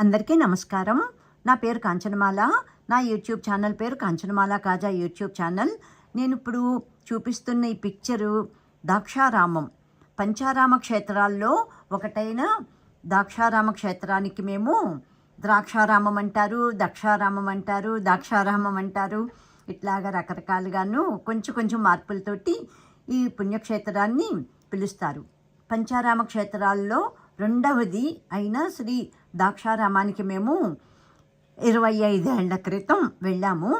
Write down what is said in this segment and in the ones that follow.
అందరికీ నమస్కారం. నా పేరు కాంచనమాల. నా యూట్యూబ్ ఛానల్ పేరు కాంచనమాల కాజా యూట్యూబ్ ఛానల్. నేను ఇప్పుడు చూపిస్తున్న ఈ పిక్చరు దాక్షారామం. పంచారామ క్షేత్రాల్లో ఒకటైన దాక్షారామ క్షేత్రానికి మేము ద్రాక్షారామం అంటారు దక్షారామం అంటారు దాక్షారామం అంటారు. ఇట్లాగా రకరకాలుగాను కొంచెం కొంచెం మార్పులతోటి ఈ పుణ్యక్షేత్రాన్ని పిలుస్తారు. పంచారామ క్షేత్రాల్లో రెండవది అయిన శ్రీ దాక్షారామానికి మేము ఇరవై ఐదేళ్ళ క్రితం వెళ్ళాము.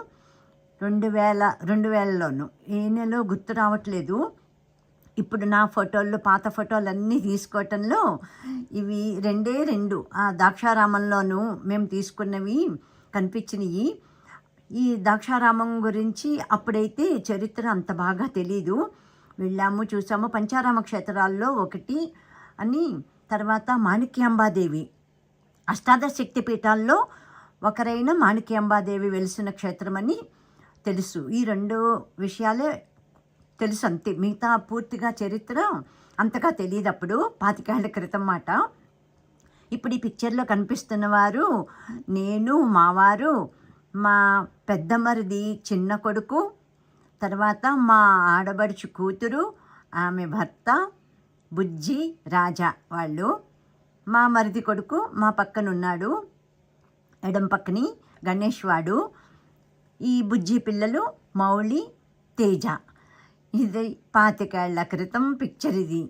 రెండు వేల రెండు వేలలోను. ఏ నెలలో గుర్తు రావట్లేదు. ఇప్పుడు నా ఫోటోలు పాత ఫోటోలు అన్నీ తీసుకోవటంలో ఇవి రెండే రెండు. ఆ దాక్షారామంలోనూ మేము తీసుకున్నవి కనిపించినవి ఈ దాక్షారామం గురించి అప్పుడైతే చరిత్ర అంత బాగా తెలీదు. వెళ్ళాము చూసాము. పంచారామ క్షేత్రాల్లో ఒకటి అని తర్వాత మాణిక్యాంబాదేవి అష్టాదశ శక్తి పీఠాల్లో ఒకరైన మాణిక్యాంబాదేవి వెలిసిన క్షేత్రమని తెలుసు. ఈ రెండు విషయాలే తెలుసు అంతే. మిగతా పూర్తిగా చరిత్ర అంతగా తెలియదు అప్పుడు పాతికేళ్ళ క్రితం మాట. ఇప్పుడు ఈ పిక్చర్లో కనిపిస్తున్న వారు నేను మావారు మా పెద్దమరిది చిన్న కొడుకు తర్వాత మా ఆడబడుచు కూతురు ఆమె భర్త బుజ్జి రాజా వాళ్ళు. మా మరిది కొడుకు మా పక్కనున్నాడు ఎడం పక్కని గణేష్ వాడు ఈ బుజ్జి పిల్లలు మౌళి తేజ. ఇది పాతికేళ్ళ క్రితం పిక్చర్ ఇది.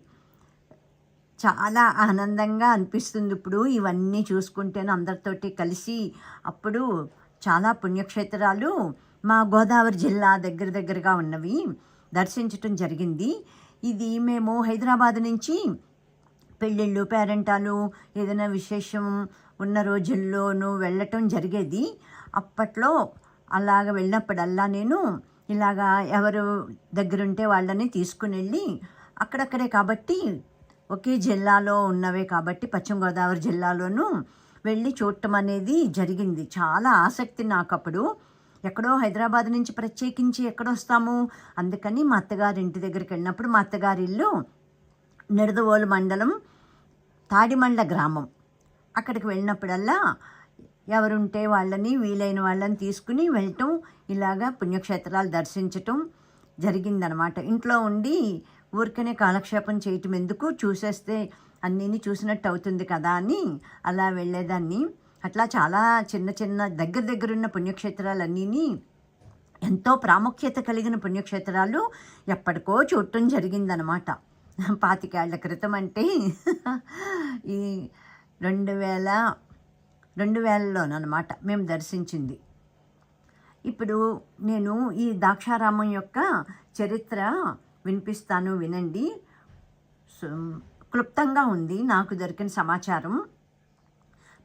చాలా ఆనందంగా అనిపిస్తుంది ఇప్పుడు ఇవన్నీ చూసుకుంటేనే అందరితోటి కలిసి అప్పుడు చాలా పుణ్యక్షేత్రాలు మా గోదావరి జిల్లా దగ్గర దగ్గరగా ఉన్నవి. దర్శించటం జరిగింది. ఇది మేము హైదరాబాద్ నుంచి పెళ్ళిళ్ళు పేరెంటాలు ఏదైనా విశేషం ఉన్న రోజుల్లోనూ వెళ్ళటం జరిగేది. అప్పట్లో అలాగ వెళ్ళినప్పుడల్లా నేను ఇలాగా ఎవరు దగ్గరుంటే వాళ్ళని తీసుకుని వెళ్ళి అక్కడక్కడే కాబట్టి ఒకే జిల్లాలో ఉన్నవే కాబట్టి పశ్చిమ గోదావరి జిల్లాలోనూ వెళ్ళి చూడటం అనేది జరిగింది. చాలా ఆసక్తి నాకు అప్పుడు ఎక్కడో హైదరాబాద్ నుంచి ప్రత్యేకించి ఎక్కడొస్తాము? అందుకని మా అత్తగారి ఇంటి దగ్గరికి వెళ్ళినప్పుడు మా అత్తగారి ఇల్లు నిడదవోలు మండలం తాడిమండ్ల గ్రామం. అక్కడికి వెళ్ళినప్పుడల్లా ఎవరుంటే వాళ్ళని వీలైన వాళ్ళని తీసుకుని వెళ్ళటం ఇలాగా పుణ్యక్షేత్రాలు దర్శించటం జరిగిందనమాట. ఇంట్లో ఉండి ఊరికనే కాలక్షేపం చేయటం ఎందుకు? చూసేస్తే అన్నీని చూసినట్టు అవుతుంది కదా అని అలా వెళ్ళేదాన్ని. అట్లా చాలా చిన్న చిన్న దగ్గర దగ్గరున్న పుణ్యక్షేత్రాలన్నీని ఎంతో ప్రాముఖ్యత కలిగిన పుణ్యక్షేత్రాలు ఎప్పటికో చూడటం జరిగిందనమాట. పాతికేళ్ళ క్రితం అంటే ఈ రెండు వేల రెండు వేలలోనమాట మేము దర్శించింది. ఇప్పుడు నేను ఈ దాక్షారామం యొక్క చరిత్ర వినిపిస్తాను వినండి. సు- క్లుప్తంగా ఉంది. నాకు దొరికిన సమాచారం.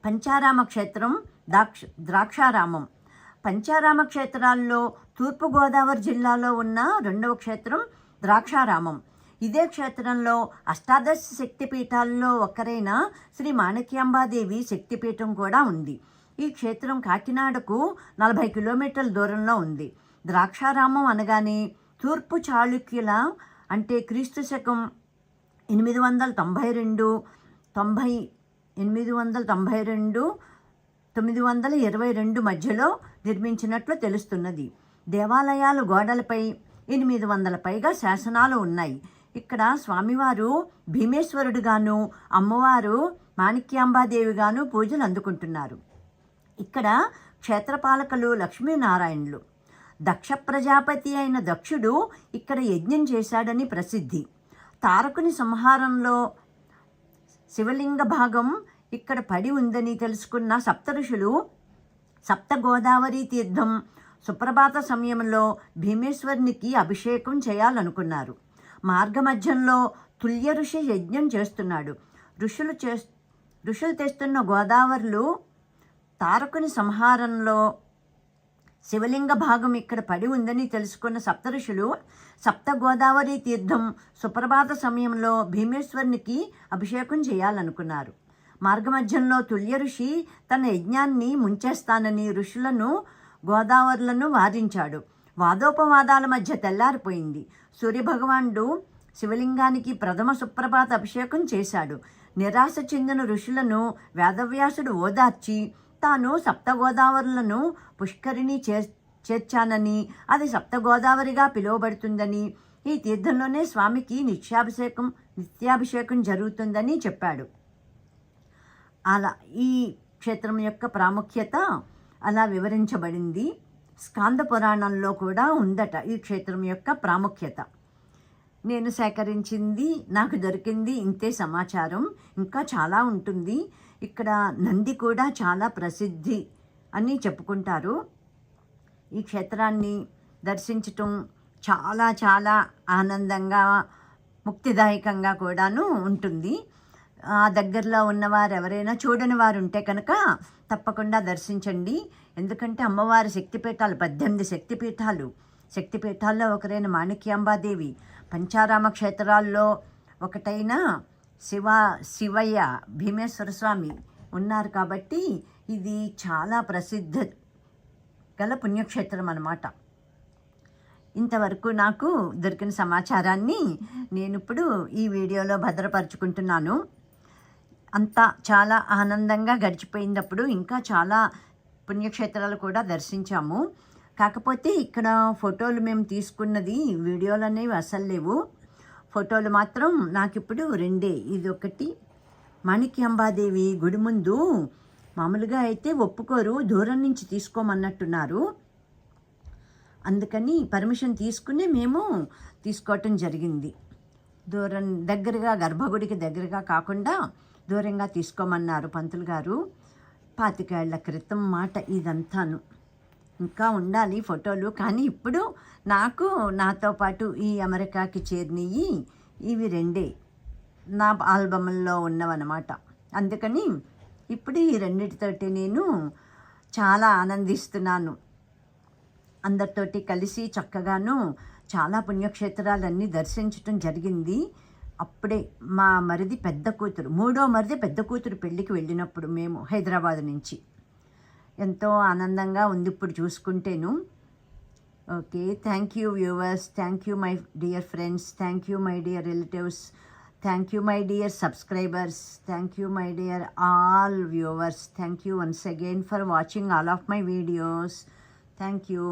పంచారామ క్షేత్రం దాక్ష ద్రాక్షారామం. పంచారామ క్షేత్రాల్లో తూర్పుగోదావరి జిల్లాలో ఉన్న రెండవ క్షేత్రం ద్రాక్షారామం. ఇదే క్షేత్రంలో అష్టాదశ శక్తిపీఠాల్లో ఒకరైన శ్రీ మాణిక్యాంబాదేవి శక్తిపీఠం కూడా ఉంది. ఈ క్షేత్రం కాకినాడకు నలభై కిలోమీటర్ల దూరంలో ఉంది. ద్రాక్షారామం అనగానే తూర్పు చాళుక్యుల అంటే క్రీస్తు శకం ఎనిమిది వందల తొంభై రెండు తొంభై ఎనిమిది వందల తొంభై రెండు తొమ్మిది వందల ఇరవై రెండు మధ్యలో నిర్మించినట్లు తెలుస్తున్నది. దేవాలయాలు గోడలపై ఎనిమిది వందల పైగా శాసనాలు ఉన్నాయి. ఇక్కడ స్వామివారు భీమేశ్వరుడుగాను అమ్మవారు మాణిక్యాంబాదేవిగాను పూజలు అందుకుంటున్నారు. ఇక్కడ క్షేత్రపాలకులు లక్ష్మీనారాయణులు. దక్ష ప్రజాపతి అయిన దక్షుడు ఇక్కడ యజ్ఞం చేశాడని ప్రసిద్ధి. తారకుని సంహారంలో శివలింగ భాగం ఇక్కడ పడి ఉందని తెలుసుకున్న సప్తఋషులు సప్త గోదావరి తీర్థం సుప్రభాత సమయంలో భీమేశ్వరునికి అభిషేకం చేయాలనుకున్నారు. మార్గమధ్యంలో తుల్య ఋషి యజ్ఞం చేస్తున్నాడు. ఋషులు చే ఋషులు తెస్తున్న గోదావరులు తారకుని సంహారంలో శివలింగ భాగం ఇక్కడ పడి ఉందని తెలుసుకున్న సప్తఋషులు సప్త గోదావరి తీర్థం సుప్రభాత సమయంలో భీమేశ్వరునికి అభిషేకం చేయాలనుకున్నారు. మార్గమధ్యంలో తుల్య ఋషి తన యజ్ఞాన్ని ముంచేస్తానని ఋషులను గోదావరులను వారించాడు వాదోపవాదాల మధ్య తెల్లారిపోయింది. సూర్యభగవానుడు శివలింగానికి ప్రథమ సుప్రభాత అభిషేకం చేశాడు. నిరాశ చెందిన ఋషులను వేదవ్యాసుడు ఓదార్చి తాను సప్తగోదావరులను పుష్కరిణి చేర్ చేర్చానని అది సప్తగోదావరిగా పిలువబడుతుందని ఈ తీర్థంలోనే స్వామికి నిత్యాభిషేకం నిత్యాభిషేకం జరుగుతుందని చెప్పాడు. అలా ఈ క్షేత్రం యొక్క ప్రాముఖ్యత అలా వివరించబడింది. స్కాంద పురాణంలో కూడా ఉందట ఈ క్షేత్రం యొక్క ప్రాముఖ్యత. నేను సేకరించింది నాకు దొరికింది ఇంతే సమాచారం. ఇంకా చాలా ఉంటుంది. ఇక్కడ నంది కూడా చాలా ప్రసిద్ధి అని చెప్పుకుంటారు. ఈ క్షేత్రాన్ని దర్శించటం చాలా చాలా ఆనందంగా ముక్తిదాయకంగా కూడాను ఉంటుంది. ఆ దగ్గరలో ఉన్నవారు ఎవరైనా చూడని వారు ఉంటే కనుక తప్పకుండా దర్శించండి. ఎందుకంటే అమ్మవారి శక్తిపీఠాలు పద్దెనిమిది శక్తిపీఠాలు. శక్తిపీఠాల్లో ఒకరైన మాణిక్యాంబాదేవి పంచారామ క్షేత్రాల్లో ఒకటైన శివ శివయ్య భీమేశ్వర స్వామి ఉన్నారు కాబట్టి ఇది చాలా ప్రసిద్ధ గల పుణ్యక్షేత్రం అన్నమాట. ఇంతవరకు నాకు దొరికిన సమాచారాన్ని నేను ఇప్పుడు ఈ వీడియోలో భద్రపరుచుకుంటున్నాను. అంతా చాలా ఆనందంగా గడిచిపోయినప్పుడు ఇంకా చాలా పుణ్యక్షేత్రాలు కూడా దర్శించాము. కాకపోతే ఇక్కడ ఫోటోలు మేము తీసుకున్నది వీడియోలు అనేవి అసలు లేవు. ఫోటోలు మాత్రం నాకు ఇప్పుడు రెండే. ఇది ఒకటి మాణిక్యాంబాదేవి గుడి ముందు మామూలుగా అయితే ఒప్పుకోరు దూరం నుంచి తీసుకోమన్నట్టున్నారు. అందుకని పర్మిషన్ తీసుకుని మేము తీసుకోవటం జరిగింది. దూరం దగ్గరగా గర్భగుడికి దగ్గరగా కాకుండా దూరంగా తీసుకోమన్నారు పంతులు గారు. పాతికేళ్ళ క్రితం మాట ఇదంతాను. ఇంకా ఉండాలి ఫోటోలు కానీ ఇప్పుడు నాకు నాతో పాటు ఈ అమెరికాకి చేరినవి ఇవి రెండే. నా ఆల్బమ్లో ఉన్నవన్నమాట. అందుకని ఇప్పుడు ఈ రెండిటితోటి నేను చాలా ఆనందిస్తున్నాను. అందరితోటి కలిసి చక్కగాను చాలా పుణ్యక్షేత్రాలన్నీ దర్శించటం జరిగింది. అప్పుడే మా మరిది పెద్ద కూతురు మూడో మరిది పెద్ద కూతురు పెళ్ళికి వెళ్ళినప్పుడు మేము హైదరాబాద్ నుంచి. ఎంతో ఆనందంగా ఉంది ఇప్పుడు చూసుకుంటేను. Okay thank you viewers thank you my dear friends thank you my dear relatives thank you my dear subscribers thank you my dear all viewers thank you once again for watching all of my videos thank you